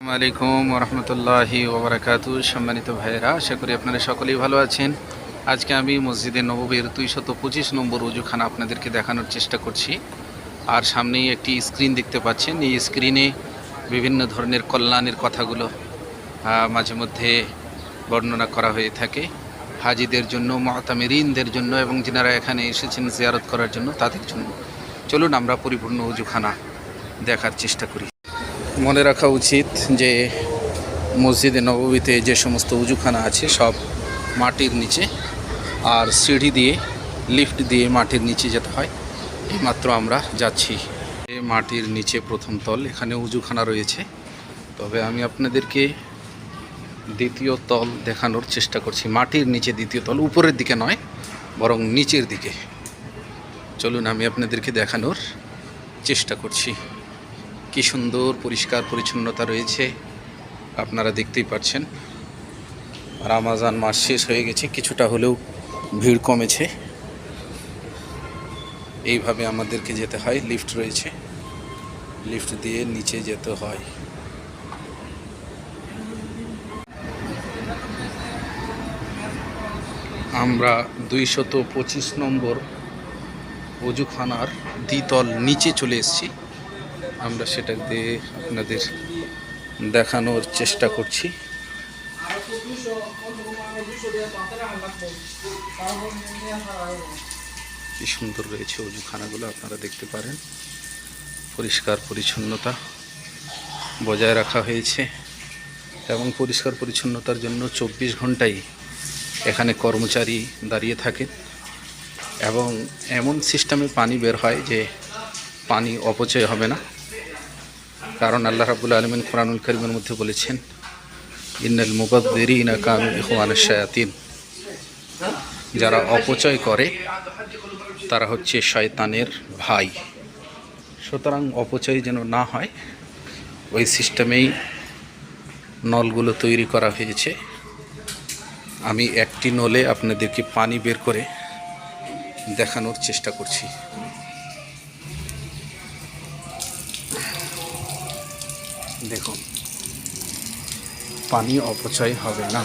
আলাইকুম ওরহমতুল্লাহি ওবরাকাতু, সম্মানিত ভাইয়েরা, আশা করি আপনারা সকলেই ভালো আছেন। আজকে আমি মসজিদে নববীর দুইশত পঁচিশ নম্বর উজুখানা আপনাদেরকে দেখানোর চেষ্টা করছি। আর সামনেই একটি স্ক্রিন দেখতে পাচ্ছেন। এই স্ক্রিনে বিভিন্ন ধরনের কল্যাণের কথাগুলো মাঝে মধ্যে বর্ণনা করা হয়ে থাকে। হাজিদের জন্য মহাতামেরিনদের জন্য এবং যিনারা এখানে এসেছেন জিয়ারত করার জন্য তাদের জন্য। চলুন আমরা পরিপূর্ণ উজুখানা দেখার চেষ্টা করি। মনে রাখা উচিত যে মসজিদে নববীতে যে সমস্ত উজুখানা আছে সব মাটির নিচে আর সিঁড়ি দিয়ে, লিফট দিয়ে মাটির নিচে যেতে হয়। এইমাত্র আমরা যাচ্ছি। মাটির নিচে প্রথম তল, এখানে উজুখানা রয়েছে। তবে আমি আপনাদেরকে দ্বিতীয় তল দেখানোর চেষ্টা করছি। মাটির নিচে দ্বিতীয় তল, উপরের দিকে নয়, বরং নিচের দিকে। চলুন আমি আপনাদেরকে দেখানোর চেষ্টা করছি। কি সুন্দর, পরিষ্কার, পরিচ্ছন্নতা রয়েছে, আপনারা দেখতেই পাচ্ছেন রামাজান মাস শেষ হয়ে গেছে, কিছুটা হলেও ভিড় কমেছে। এইভাবে আমাদেরকে যেতে হয়, লিফট রয়েছে। লিফট দিয়ে নিচে যেতে হয়। আমরা দুইশত পঁচিশ নম্বর অজুখানার দ্বিতল নিচে চলে এসেছি। আমরা সেটা দিয়ে আপনাদের দেখানোর চেষ্টা করছি। কি সুন্দর রয়েছে অজুখানাগুলো, আপনারা দেখতে পারেন। পরিষ্কার পরিচ্ছন্নতা বজায় রাখা হয়েছে এবং পরিষ্কার পরিচ্ছন্নতার জন্য চব্বিশ ঘন্টাই এখানে কর্মচারী দাঁড়িয়ে থাকেন এবং এমন সিস্টেমে পানি বের হয় যে পানি অপচয় হবে না। কারণ আল্লাহ রাবুল আলমিন কোরআনুল করিমের মধ্যে বলেছেন, ইন্নাল মুবাদ্দিরিনা কানু ইখওয়ান শায়াতিন। যারা অপচয় করে, তারা হচ্ছে শয়তানের ভাই। সুতরাং অপচয় যেন না হয়, ওই সিস্টেমেই নলগুলো তৈরি করা হয়েছে। আমি একটি নলে আপনাদেরকে পানি বের করে দেখানোর চেষ্টা করছি। দেখুন, পানি অপচয় হবে না।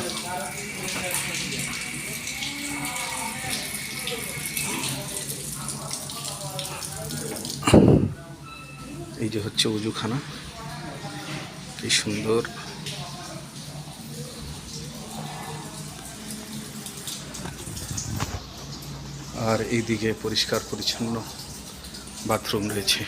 এই যে হচ্ছে উজুখানা, কি সুন্দর। আর এইদিকে পরিষ্কার পরিচ্ছন্ন বাথরুম রয়েছে।